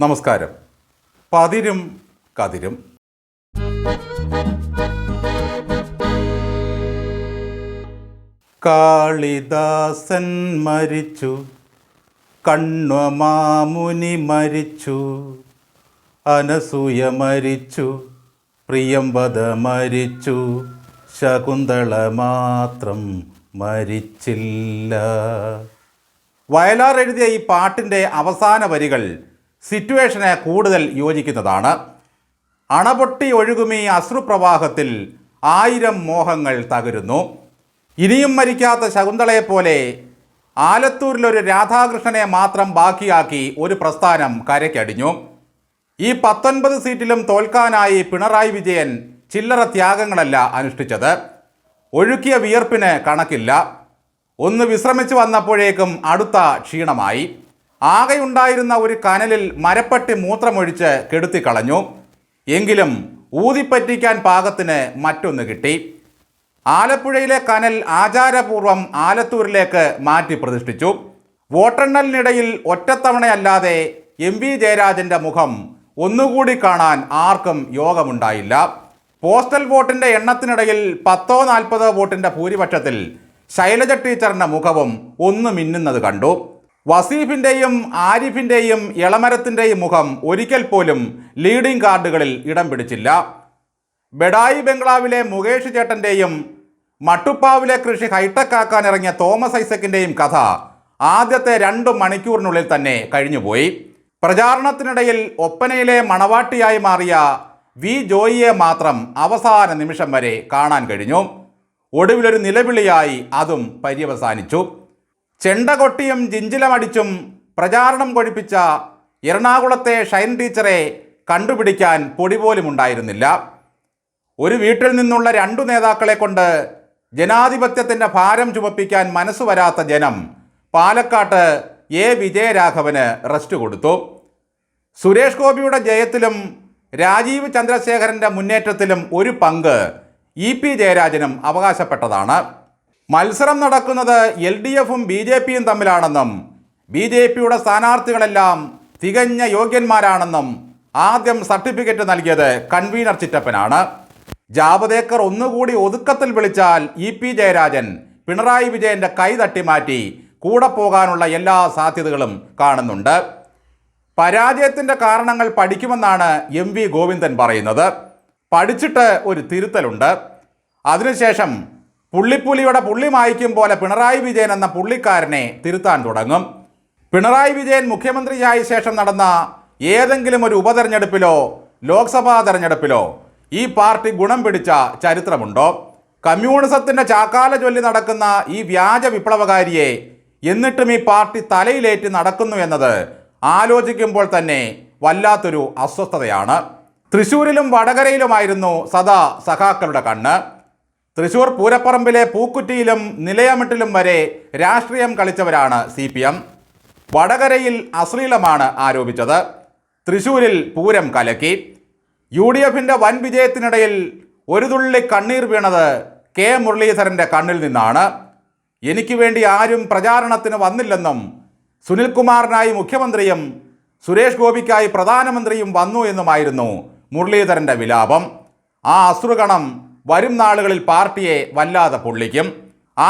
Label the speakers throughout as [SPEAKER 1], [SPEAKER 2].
[SPEAKER 1] നമസ്കാരം. പതിരും കതിരും. കാളിദാസൻ മരിച്ചു. കണ്വമാമുനി മരിച്ചു. അനസൂയ മരിച്ചു. പ്രിയംവദ മരിച്ചു. ശകുന്തള മാത്രം മരിച്ചില്ല. വയലാർ എഴുതിയ ഈ പാട്ടിന്റെ അവസാന വരികൾ സിറ്റുവേഷന് കൂടുതൽ യോജിക്കുന്നതാണ്. അണപൊട്ടി ഒഴുകുമീ അശ്രുപ്രവാഹത്തിൽ ആയിരം മോഹങ്ങൾ തകരുന്നു. ഇനിയും മരിക്കാത്ത ശകുന്തളയെപ്പോലെ ആലത്തൂരിലൊരു രാധാകൃഷ്ണനെ മാത്രം ബാക്കിയാക്കി ഒരു പ്രസ്ഥാനം കരയ്ക്കടിഞ്ഞു. ഈ പത്തൊൻപത് സീറ്റിലും തോൽക്കാനായി പിണറായി വിജയൻ ചില്ലറ ത്യാഗങ്ങളല്ല അനുഷ്ഠിച്ചത്. ഒഴുക്കിയ വിയർപ്പിന് കണക്കില്ല. ഒന്ന് വിശ്രമിച്ചു വന്നപ്പോഴേക്കും അടുത്ത ക്ഷീണമായി. ആകെയുണ്ടായിരുന്ന ഒരു കനലിൽ മരപ്പട്ടി മൂത്രമൊഴിച്ച് കെടുത്തിക്കളഞ്ഞു. എങ്കിലും ഊതിപ്പറ്റിക്കാൻ പാകത്തിന് മറ്റൊന്ന് കിട്ടി. ആലപ്പുഴയിലെ കനൽ ആചാരപൂർവം ആലത്തൂരിലേക്ക് മാറ്റി പ്രതിഷ്ഠിച്ചു. വോട്ടെണ്ണലിനിടയിൽ ഒറ്റത്തവണയല്ലാതെ എം വി ജയരാജന്റെ മുഖം ഒന്നുകൂടി കാണാൻ ആർക്കും യോഗമുണ്ടായില്ല. പോസ്റ്റൽ വോട്ടിന്റെ എണ്ണത്തിനിടയിൽ പത്തോ നാൽപ്പതോ വോട്ടിന്റെ ഭൂരിപക്ഷത്തിൽ ശൈലജ ടീച്ചറിന്റെ മുഖവും ഒന്ന് മിന്നുന്നത് കണ്ടു. വസീഫിന്റെയും ആരിഫിന്റെയും ഇളമരത്തിന്റെയും മുഖം ഒരിക്കൽ പോലും ലീഡിംഗ് കാർഡുകളിൽ ഇടം പിടിച്ചില്ല. ബെഡായി ബംഗ്ലാവിലെ മുകേഷ് ചേട്ടന്റെയും മട്ടുപ്പാവിലെ കൃഷി ഹൈടെക് ആക്കാൻ ഇറങ്ങിയ തോമസ് ഐസക്കിന്റെയും കഥ ആദ്യത്തെ രണ്ട് മണിക്കൂറിനുള്ളിൽ തന്നെ കഴിഞ്ഞുപോയി. പ്രചാരണത്തിനിടയിൽ ഒപ്പനയിലെ മണവാട്ടിയായി മാറിയ വി ജോയിയെ മാത്രം അവസാന നിമിഷം വരെ കാണാൻ കഴിഞ്ഞു. ഒടുവിലൊരു നിലവിളിയായി അതും പര്യവസാനിച്ചു. ചെണ്ട കൊട്ടിയും ജിഞ്ചിലമടിച്ചും പ്രചാരണം കൊഴിപ്പിച്ച എറണാകുളത്തെ ഷൈൻ ടീച്ചറെ കണ്ടുപിടിക്കാൻ പൊടി പോലും ഉണ്ടായിരുന്നില്ല. ഒരു വീട്ടിൽ നിന്നുള്ള രണ്ടു നേതാക്കളെ കൊണ്ട് ജനാധിപത്യത്തിന്റെ ഭാരം ചുമപ്പിക്കാൻ മനസ്സ് വരാത്ത ജനം പാലക്കാട്ട് എ വിജയരാഘവന് റെസ്റ്റ് കൊടുത്തു. സുരേഷ് ഗോപിയുടെ ജയത്തിലും രാജീവ് ചന്ദ്രശേഖരന്റെ മുന്നേറ്റത്തിലും ഒരു പങ്ക് ഇ പി ജയരാജനും അവകാശപ്പെട്ടതാണ്. മത്സരം നടക്കുന്നത് എൽ ഡി എഫും ബി ജെ പിയും തമ്മിലാണെന്നും ബി ജെ പിയുടെ സ്ഥാനാർത്ഥികളെല്ലാം തികഞ്ഞ യോഗ്യന്മാരാണെന്നും ആദ്യം സർട്ടിഫിക്കറ്റ് നൽകിയത് കൺവീനർ ചിറ്റപ്പനാണ്. ജാവദേക്കർ ഒന്നുകൂടി ഒതുക്കത്തിൽ വിളിച്ചാൽ ഇ പി ജയരാജൻ പിണറായി വിജയന്റെ കൈ തട്ടിമാറ്റി കൂടെ പോകാനുള്ള എല്ലാ സാധ്യതകളും കാണുന്നുണ്ട്. പരാജയത്തിന്റെ കാരണങ്ങൾ പഠിക്കുമെന്നാണ് എം വി ഗോവിന്ദൻ പറയുന്നത്. പഠിച്ചിട്ട് ഒരു തിരുത്തലുണ്ട്. അതിനുശേഷം പുള്ളിപ്പുലിയുടെ പുള്ളി മായ്ക്കും പോലെ പിണറായി വിജയൻ എന്ന പുള്ളിക്കാരനെ തിരുത്താൻ തുടങ്ങും. പിണറായി വിജയൻ മുഖ്യമന്ത്രിയായ ശേഷം നടന്ന ഏതെങ്കിലും ഒരു ഉപതെരഞ്ഞെടുപ്പിലോ ലോക്സഭാ തെരഞ്ഞെടുപ്പിലോ ഈ പാർട്ടി ഗുണം പിടിച്ച ചരിത്രമുണ്ടോ? കമ്മ്യൂണിസത്തിന്റെ ചാക്കാല ചൊല്ലി നടക്കുന്ന ഈ വ്യാജ വിപ്ലവകാരിയെ എന്നിട്ടും ഈ പാർട്ടി തലയിലേറ്റ് നടക്കുന്നു എന്നത് ആലോചിക്കുമ്പോൾ തന്നെ വല്ലാത്തൊരു അസ്വസ്ഥതയാണ്. തൃശൂരിലും വടകരയിലുമായിരുന്നു സദാ സഖാക്കളുടെ കണ്ണ്. തൃശൂർ പൂരപ്പറമ്പിലെ പൂക്കുറ്റിയിലും നിലയമട്ടിലും വരെ രാഷ്ട്രീയം കളിച്ചവരാണ് സി പി എം. വടകരയിൽ അശ്ലീലമാണ് ആരോപിച്ചത്. തൃശൂരിൽ പൂരം കലക്കി. യു ഡി എഫിന്റെ വൻ വിജയത്തിനിടയിൽ ഒരു തുള്ളി കണ്ണീർ വീണത് കെ മുരളീധരന്റെ കണ്ണിൽ നിന്നാണ്. എനിക്ക് വേണ്ടി ആരും പ്രചാരണത്തിന് വന്നില്ലെന്നും സുനിൽകുമാറിനായി മുഖ്യമന്ത്രിയും സുരേഷ് ഗോപിക്കായി പ്രധാനമന്ത്രിയും വന്നു എന്നുമായിരുന്നു മുരളീധരന്റെ വിലാപം. ആ അശ്രുകണം വരും നാളുകളിൽ പാർട്ടിയെ വല്ലാതെ പൊള്ളിക്കും.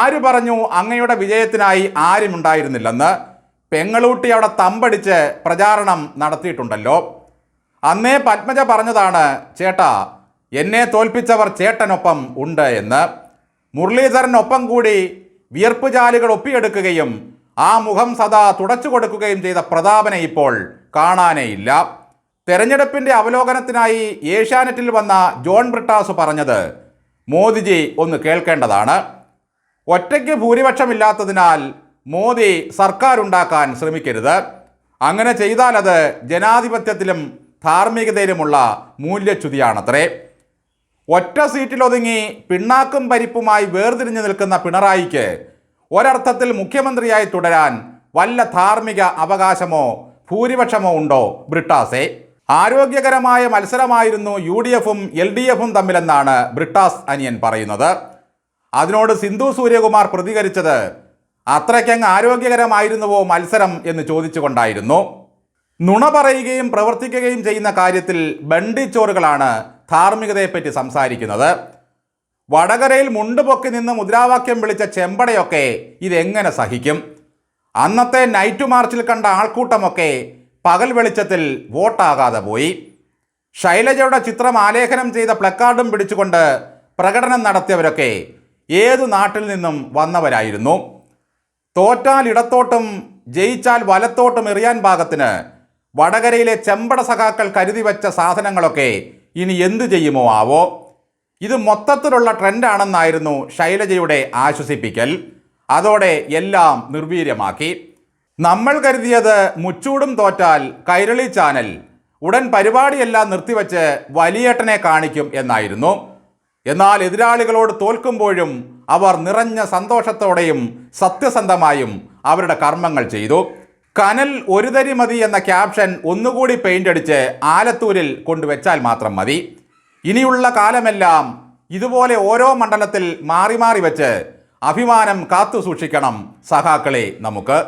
[SPEAKER 1] ആര് പറഞ്ഞു അങ്ങയുടെ വിജയത്തിനായി ആരും ഉണ്ടായിരുന്നില്ലെന്ന് പെങ്ങളൂട്ടി അവിടെ തമ്പടിച്ച് പ്രചാരണം നടത്തിയിട്ടുണ്ടല്ലോ. അന്നേ പത്മജ പറഞ്ഞതാണ് ചേട്ടാ എന്നെ തോൽപ്പിച്ചവർ ചേട്ടനൊപ്പം ഉണ്ട് എന്ന്. മുരളീധരനൊപ്പം കൂടി വിയർപ്പ് ജാലുകൾ ഒപ്പിയെടുക്കുകയും ആ മുഖം സദാ തുടച്ചു കൊടുക്കുകയും ചെയ്ത പ്രതാപനെ ഇപ്പോൾ കാണാനേയില്ല. തെരഞ്ഞെടുപ്പിന്റെ അവലോകനത്തിനായി ഏഷ്യാനെറ്റിൽ വന്ന ജോൺ ബ്രിട്ടാസ് പറഞ്ഞത് മോദിജി ഒന്ന് കേൾക്കേണ്ടതാണ്. ഒറ്റയ്ക്ക് ഭൂരിപക്ഷമില്ലാത്തതിനാൽ മോദി സർക്കാർ ഉണ്ടാക്കാൻ ശ്രമിക്കരുത്. അങ്ങനെ ചെയ്താൽ അത് ജനാധിപത്യത്തിലും ധാർമ്മികതയിലുമുള്ള മൂല്യച്യുതിയാണത്രേ. ഒറ്റ സീറ്റിലൊതുങ്ങി പിണ്ണാക്കും പരിപ്പുമായി വേർതിരിഞ്ഞു നിൽക്കുന്ന പിണറായിക്ക് ഒരർത്ഥത്തിൽ മുഖ്യമന്ത്രിയായി തുടരാൻ വല്ല ധാർമ്മിക അവകാശമോ ഭൂരിപക്ഷമോ ഉണ്ടോ ബ്രിട്ടാസെ? ആരോഗ്യകരമായ മത്സരമായിരുന്നു യു ഡി എഫും എൽ ഡി എഫും തമ്മിലെന്നാണ് ബ്രിട്ടാസ് അനിയൻ പറയുന്നത്. അതിനോട് സിന്ധു സൂര്യകുമാർ പ്രതികരിച്ചത് അത്രയ്ക്കങ്ങ് ആരോഗ്യകരമായിരുന്നുവോ മത്സരം? എന്ന് ചോദിച്ചുകൊണ്ടായിരുന്നു. നുണ പറയുകയും പ്രവർത്തിക്കുകയും ചെയ്യുന്ന കാര്യത്തിൽ ബണ്ടിച്ചോറുകളാണ് ധാർമ്മികതയെപ്പറ്റി സംസാരിക്കുന്നത്. വടകരയിൽ മുണ്ടുപൊക്കി നിന്ന് മുദ്രാവാക്യം വിളിച്ച ചെമ്പടയൊക്കെ ഇതെങ്ങനെ സഹിക്കും? അന്നത്തെ നൈറ്റ് മാർച്ചിൽ കണ്ട ആൾക്കൂട്ടമൊക്കെ പകൽ വെളിച്ചത്തിൽ വോട്ടാകാതെ പോയി. ശൈലജയുടെ ചിത്രം ആലേഖനം ചെയ്ത പ്ലക്കാർഡും പിടിച്ചുകൊണ്ട് പ്രകടനം നടത്തിയവരൊക്കെ ഏതു നാട്ടിൽ നിന്നും വന്നവരായിരുന്നു. തോറ്റാൽ ഇടത്തോട്ടും ജയിച്ചാൽ വലത്തോട്ടും എറിയാൻ ഭാഗത്തിന് വടകരയിലെ ചെമ്പട സഖാക്കൾ കരുതി വെച്ച സാധനങ്ങളൊക്കെ ഇനി എന്തു ചെയ്യുമോ ആവോ? ഇത് മൊത്തത്തിലുള്ള ട്രെൻഡാണെന്നായിരുന്നു ശൈലജയുടെ ആശ്വസിപ്പിക്കൽ. അതോടെ എല്ലാം നിർവീര്യമാക്കി. നമ്മൾ കരുതിയത് മുച്ചൂടും തോറ്റാൽ കൈരളി ചാനൽ ഉടൻ പരിപാടിയെല്ലാം നിർത്തിവെച്ച് വലിയേട്ടനെ കാണിക്കും എന്നായിരുന്നു. എന്നാൽ എതിരാളികളോട് തോൽക്കുമ്പോഴും അവർ നിറഞ്ഞ സന്തോഷത്തോടെയും സത്യസന്ധമായും അവരുടെ കർമ്മങ്ങൾ ചെയ്തു. കനൽ ഒരു തരി മതി എന്ന ക്യാപ്ഷൻ ഒന്നുകൂടി പെയിന്റ് അടിച്ച് ആലത്തൂരിൽ കൊണ്ടുവച്ചാൽ മാത്രം മതി. ഇനിയുള്ള കാലമെല്ലാം ഇതുപോലെ ഓരോ മണ്ഡലത്തിൽ മാറി മാറി വെച്ച് അഭിമാനം കാത്തു സൂക്ഷിക്കണം സഹാക്കളെ നമുക്ക്.